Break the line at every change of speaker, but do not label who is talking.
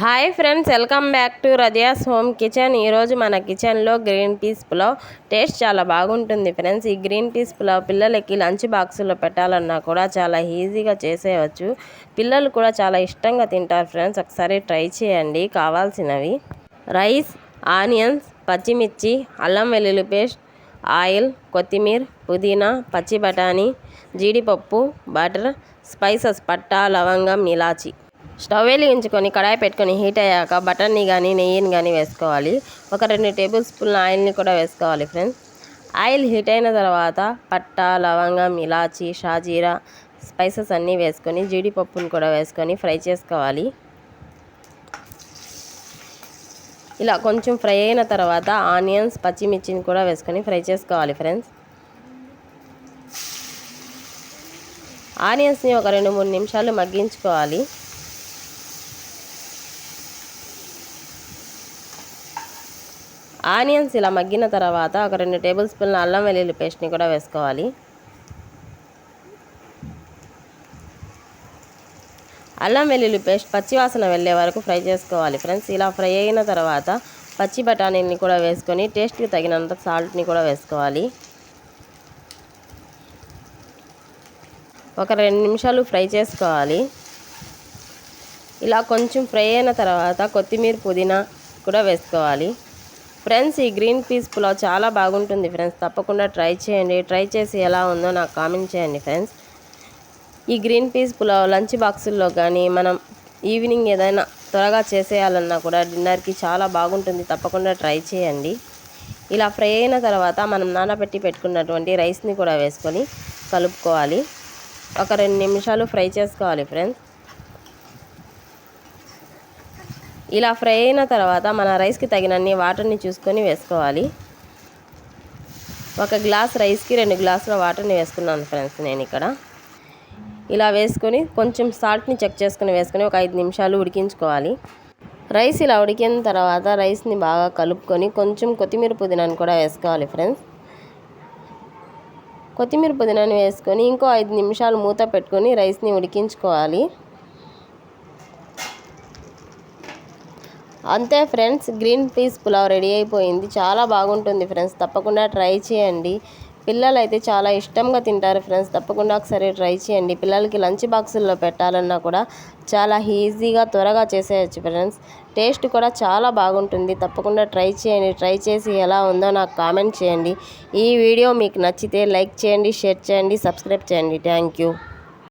Hi friends welcome back to Razia's home kitchen. ఈరోజు మన కిచెన్లో గ్రీన్ పీస్ పులావ్. టేస్ట్ చాలా బాగుంటుంది ఫ్రెండ్స్. ఈ గ్రీన్ పీస్ పులావ్ పిల్లలకి లంచ్ బాక్సులో పెట్టాలన్నా కూడా చాలా ఈజీగా చేసేయవచ్చు. పిల్లలు కూడా చాలా ఇష్టంగా తింటారు ఫ్రెండ్స్. ఒకసారి ట్రై చేయండి. కావాల్సినవి రైస్ ఆనియన్స్ పచ్చిమిర్చి అల్లం వెల్లుల్లి పేస్ట్ ఆయిల్ కొత్తిమీర పుదీనా పచ్చి బఠానీ జీడిపప్పు బటర్ స్పైసెస్ పట్టా లవంగం ఇలాచి. స్టవ్ వెలిగించుకొని కడాయి పెట్టుకొని హీట్ అయ్యాక బటర్ని కానీ నెయ్యిని కానీ వేసుకోవాలి. ఒక రెండు టేబుల్ స్పూన్ల ఆయిల్ని కూడా వేసుకోవాలి ఫ్రెండ్స్. ఆయిల్ హీట్ అయిన తర్వాత పట్ట లవంగం ఇలాచి షాజీరా స్పైసెస్ అన్నీ వేసుకొని జీడిపప్పును కూడా వేసుకొని ఫ్రై చేసుకోవాలి. ఇలా కొంచెం ఫ్రై అయిన తర్వాత ఆనియన్స్ పచ్చిమిర్చిని కూడా వేసుకొని ఫ్రై చేసుకోవాలి ఫ్రెండ్స్. ఆనియన్స్ని ఒక రెండు మూడు నిమిషాలు మగ్గించుకోవాలి. ఆనియన్స్ ఇలా మగ్గిన తర్వాత ఒక రెండు టేబుల్ స్పూన్ల అల్లం వెల్లుల్లి పేస్ట్ని కూడా వేసుకోవాలి. అల్లం వెల్లుల్లి పేస్ట్ పచ్చివాసన వెళ్ళే వరకు ఫ్రై చేసుకోవాలి ఫ్రెండ్స్. ఇలా ఫ్రై అయిన తర్వాత పచ్చి బఠానీని కూడా వేసుకొని టేస్ట్కి తగినంత సాల్ట్ని కూడా వేసుకోవాలి. ఒక రెండు నిమిషాలు ఫ్రై చేసుకోవాలి. ఇలా కొంచెం ఫ్రై అయిన తర్వాత కొత్తిమీర పుదీనా కూడా వేసుకోవాలి. ఫ్రెండ్స్ ఈ గ్రీన్ పీస్ పులావ్ చాలా బాగుంటుంది ఫ్రెండ్స్. తప్పకుండా ట్రై చేయండి. ట్రై చేసి ఎలా ఉందో నాకు కామెంట్ చేయండి ఫ్రెండ్స్. ఈ గ్రీన్ పీస్ పులావ్ లంచ్ బాక్సుల్లో కానీ మనం ఈవినింగ్ ఏదైనా త్వరగా చేసేయాలన్నా కూడా డిన్నర్కి చాలా బాగుంటుంది. తప్పకుండా ట్రై చేయండి. ఇలా ఫ్రై అయిన తర్వాత మనం నానబెట్టి పెట్టుకున్నటువంటి రైస్ని కూడా వేసుకొని కలుపుకోవాలి. ఒక రెండు నిమిషాలు ఫ్రై చేసుకోవాలి ఫ్రెండ్స్. ఇలా ఫ్రై అయిన తర్వాత మన రైస్కి తగినన్ని వాటర్ని చూసుకొని వేసుకోవాలి. ఒక గ్లాస్ రైస్కి రెండు గ్లాసుల వాటర్ని వేసుకున్నాను ఫ్రెండ్స్ నేను ఇక్కడ. ఇలా వేసుకొని కొంచెం సాల్ట్ని చెక్ చేసుకుని వేసుకొని ఒక ఐదు నిమిషాలు ఉడికించుకోవాలి. రైస్ ఇలా ఉడికిన తర్వాత రైస్ని బాగా కలుపుకొని కొంచెం కొత్తిమీర పుదీనాని కూడా వేసుకోవాలి ఫ్రెండ్స్. కొత్తిమీర పుదీనాని వేసుకొని ఇంకో ఐదు నిమిషాలు మూత పెట్టుకొని రైస్ని ఉడికించుకోవాలి. అంతే friends green peas pulao ready అయిపోయింది. చాలా బాగుంటుంది ఫ్రెండ్స్ తప్పకుండా ట్రై చేయండి. పిల్లలు అయితే చాలా ఇష్టంగా తింటారు ఫ్రెండ్స్ తప్పకుండా ఒకసారి ట్రై చేయండి. పిల్లలకి లంచ్ బాక్సుల్లో పెట్టాలన్నా కూడా చాలా ఈజీగా త్వరగా చేసేయచ్చు ఫ్రెండ్స్. టేస్ట్ కూడా చాలా బాగుంటుంది తప్పకుండా ట్రై చేయండి. ట్రై చేసి ఎలా ఉందో నాకు కామెంట్ చేయండి. ఈ వీడియో మీకు నచ్చితే లైక్ చేయండి షేర్ చేయండి సబ్స్క్రైబ్ చేయండి. Thank you.